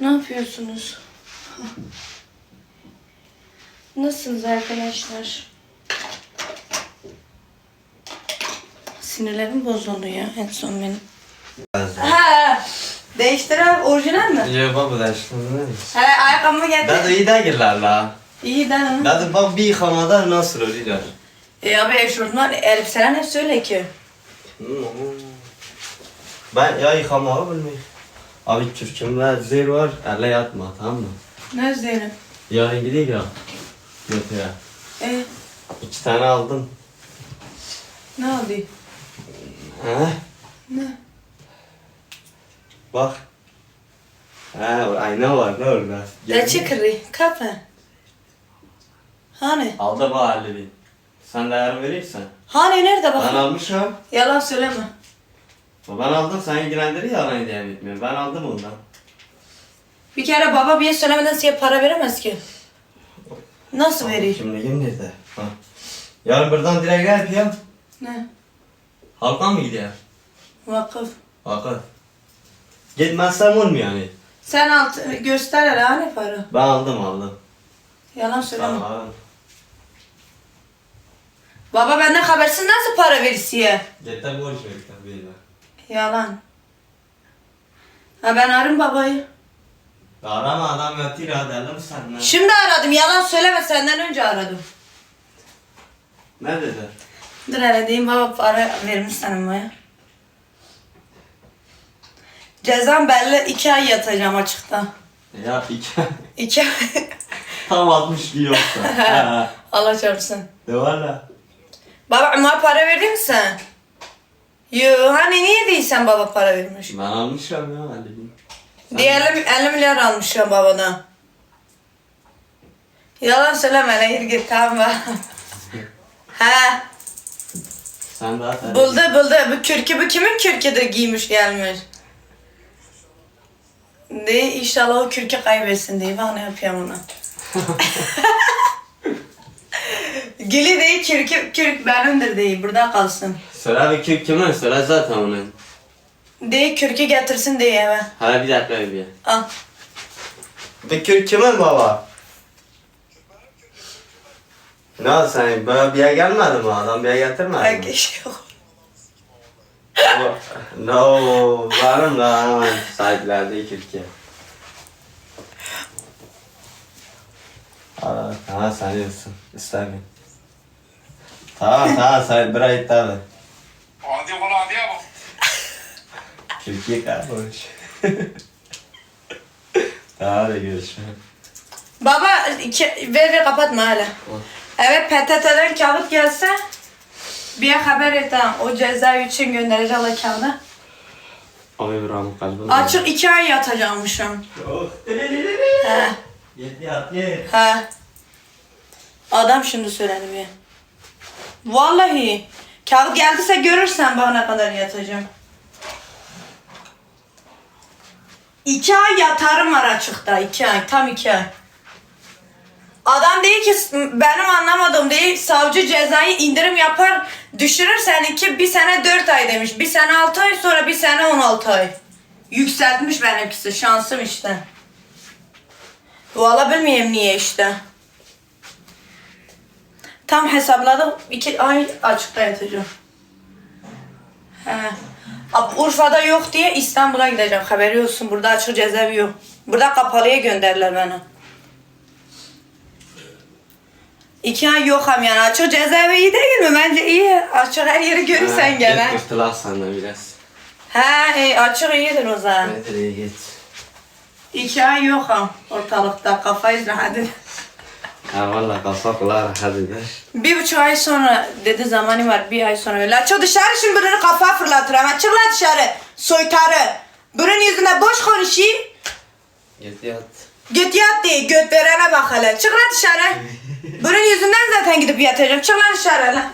yapıyorsunuz? Nasılsınız arkadaşlar? Sinirlerim bozuldu ya en son benim. Ha, değiştiren orijinal mi? Da işte ne? Hele ayakkabımı getir. Dadı iyi değiller la. İyi de hanım. Dadı bak bir yıkamada nasıl oluyor? E abi eşofman elbiseler hep söyle ki. Ben ya yıkamağı bilmiyorum. Abi kürkümde zil var, elle yatma tamam mı? Ne Zeynep? Yarın gidiyor ya. Götüre. E İki tane aldım. ne oldu? He? Ne? Bak. He, ayna var ne orada? De çıkırı. Kapı. Hani? Aldı bu halini. Sen de yarın verirsen. Hani nerede Ben bak? almışım. Yalan söyleme. Ben aldım sen ilgilendiriyor yalan diye bitmiyor. Ben aldım ondan. Bir kere baba bir şey söylemeden size para veremez ki. Nasıl veriyor? Şimdi kim nerede? Ha. Yarın buradan direkt ne yapayım? Ne? Halka mı gidiyor? Vakıf. Halka. Gitmezsem olmuyor yani. Sen alt göster hele hani para. Ben aldım aldım. Yalan söyleme. Tamam. Baba benden habersiz nasıl para verisiye? Yeter borç ver tabii. Yalan. Ha ben ararım babayı. Arama adam yatır adelem sen ne? Şimdi aradım yalan söyleme senden önce aradım. Ne dedi? Dur hele diyeyim baba para vermiş sana baya. Cezam belli iki ay yatacağım açıkta. Ya iki İki ay. tam 60 gün yoksa. Ha. Allah çarpsın. De valla. Baba ama para verdin mi sen? Yo hani niye değilsen baba para vermiş? Ben almışım ya halledeyim. Diyelim 50 milyar almış ya babadan. Yalan söyleme lan yürü git tamam mı? He Sen daha sen. buldu buldu bu kürkü bu kimin kürküdür giymiş gelmiş. De inşallah o kürkü kaybetsin diye bak ne yapıyorum ona. Gülü değil kürkü kürk benimdir değil burada kalsın. Söyle bir kim kimin? Söyle zaten onun. Değil kürkü getirsin diye eve. Hala bir dakika bir. Al. Bir kürk kimin baba? Ne oldu sen? Böyle bir yer gelmedi mi? Adam bir yer getirmedi mi? Herkes yok. no, varım da hemen sahiplerde kürkü. Aa, tamam sen yiyorsun. İstemiyorum. Tamam tamam sen bırak tabi. Hadi ulan hadi ya bak. Kürkü kaybolmuş. tamam hadi görüşürüz. Baba iki, ver ver kapatma hala. Evet PTT'den kağıt gelse bir haber et ha. O ceza için göndereceğim o kağıdı. Abi bir rahmet kalbim. Açık iki ay yatacağımışım. Oh. He. Yetti yetti. He. Adam şimdi söyledi bir. Vallahi. Kağıt geldiyse görürsen bana kadar yatacağım. İki ay yatarım var açıkta. iki ay. Tam iki ay. Adam değil ki benim anlamadığım değil savcı cezayı indirim yapar düşürür seninki bir sene dört ay demiş. Bir sene altı ay sonra bir sene on altı ay. Yükseltmiş benimkisi şansım işte. Valla bilmiyorum niye işte. Tam hesapladım. iki ay açıkta yatacağım. He. Urfa'da yok diye İstanbul'a gideceğim. Haberi olsun. Burada açık cezaevi yok. Burada kapalıya gönderdiler beni. İki ay yokum yani. Açık cezaevi iyi değil mi? Bence iyi. Açık her yeri görürsen gene. Git kırtılar senden biraz. He, e, açık iyidir o zaman. Hadi iyi git. İki ay yokum ortalıkta. Kafayı rahat edin. Ha valla kafa kulağı eder. Bir buçuk ay sonra dedi zamanı var bir ay sonra öyle. Çık dışarı şimdi birini kafa fırlatır ama çık lan dışarı. Soytarı. Bunun yüzüne boş konuşayım. Git yat. Git yat diye göt verene bak hele. Çık lan dışarı. Bunun yüzünden zaten gidip yatacağım. Çık lan dışarı lan.